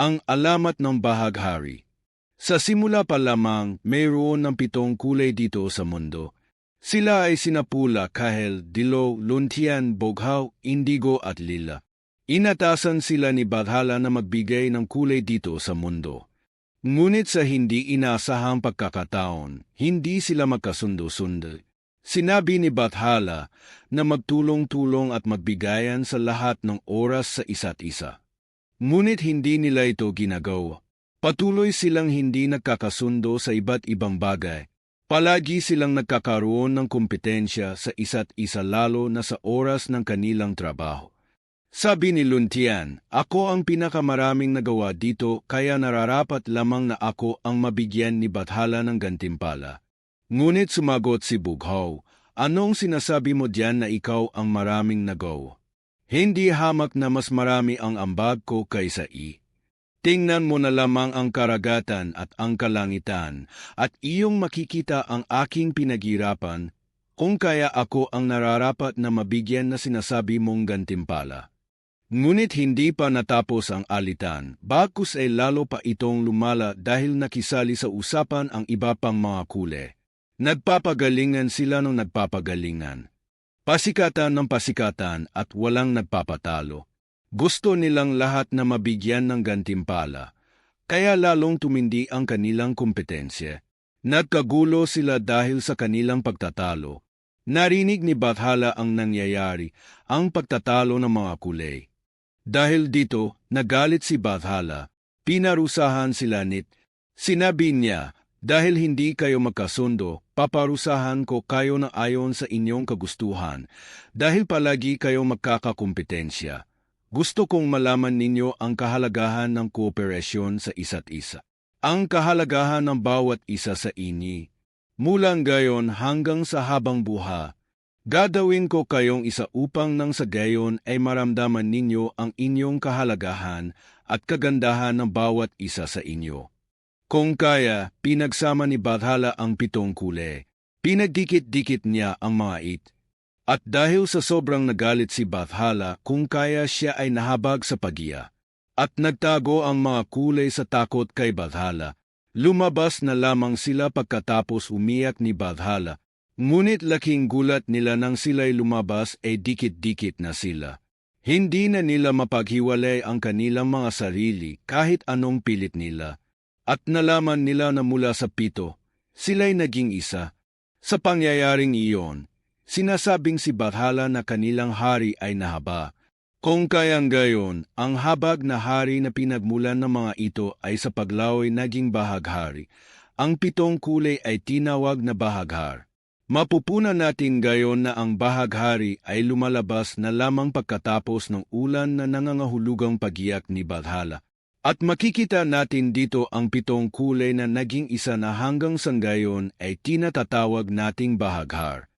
Ang alamat ng bahaghari. Sa simula pa lamang, mayroon ng pitong kulay dito sa mundo. Sila ay sinapula, kahel, dilaw, luntian, boghaw, indigo at lila. Inatasan sila ni Badhala na magbigay ng kulay dito sa mundo. Ngunit sa hindi inaasahang pagkakataon, hindi sila magkasundo-sundo. Sinabi ni Bathala na magtulong-tulong at magbigayan sa lahat ng oras sa isa't isa. Ngunit hindi nila ito ginagawa. Patuloy silang hindi nagkakasundo sa iba't ibang bagay. Palagi silang nagkakaroon ng kompetensya sa isa't isa lalo na sa oras ng kanilang trabaho. Sabi ni Luntian, ako ang pinakamaraming nagawa dito kaya nararapat lamang na ako ang mabigyan ni Bathala ng gantimpala. Ngunit sumagot si Bughaw, anong sinasabi mo diyan na ikaw ang maraming nagaw? Hindi hamak na mas marami ang ambag ko kaysa i. Tingnan mo na lamang ang karagatan at ang kalangitan at iyong makikita ang aking pinaghirapan kung kaya ako ang nararapat na mabigyan na sinasabi mong gantimpala. Ngunit hindi pa natapos ang alitan, bakus ay lalo pa itong lumala dahil nakisali sa usapan ang iba pang mga kule. Nagpapagalingan sila ng nagpapagalingan. Pasikatan ng pasikatan at walang nagpapatalo. Gusto nilang lahat na mabigyan ng gantimpala, kaya lalong tumindi ang kanilang kompetensya. Nagkagulo sila dahil sa kanilang pagtatalo. Narinig ni Bathala ang nangyayari, ang pagtatalo ng mga kulay. Dahil dito, nagalit si Bathala. Pinarusahan sila nit. Sinabi niya, dahil hindi kayo magkasundo, paparusahan ko kayo na ayon sa inyong kagustuhan, dahil palagi kayo magkakakompetensya. Gusto kong malaman ninyo ang kahalagahan ng kooperasyon sa isa't isa. Ang kahalagahan ng bawat isa sa inyi. Mulang gayon hanggang sa habang buha, Gagawin ko kayong isa upang nang sa gayon ay maramdaman ninyo ang inyong kahalagahan at kagandahan ng bawat isa sa inyo. Kung kaya, pinagsama ni Badhala ang pitong kule. Pinagdikit-dikit niya ang mga it. At dahil sa sobrang nagalit si Bathala kung kaya siya ay nahabag sa pagiya. At nagtago ang mga kulay sa takot kay Badhala. Lumabas na lamang sila pagkatapos umiyak ni Badhala Ngunit laking gulat nila nang sila'y lumabas ay dikit-dikit na sila. Hindi na nila mapaghiwalay ang kanilang mga sarili kahit anong pilit nila. At nalaman nila na mula sa pito, sila'y naging isa. Sa pangyayaring iyon, sinasabing si Bathala na kanilang hari ay nahaba. Kung kayang gayon, ang habag na hari na pinagmulan ng mga ito ay sa paglaoy naging bahaghari. Ang pitong kulay ay tinawag na bahaghar. Mapupunan natin gayon na ang bahaghari ay lumalabas na lamang pagkatapos ng ulan na nangangahulugang pagiyak ni Badhala. At makikita natin dito ang pitong kulay na naging isa na hanggang sa ngayon ay tinatatawag nating bahaghar.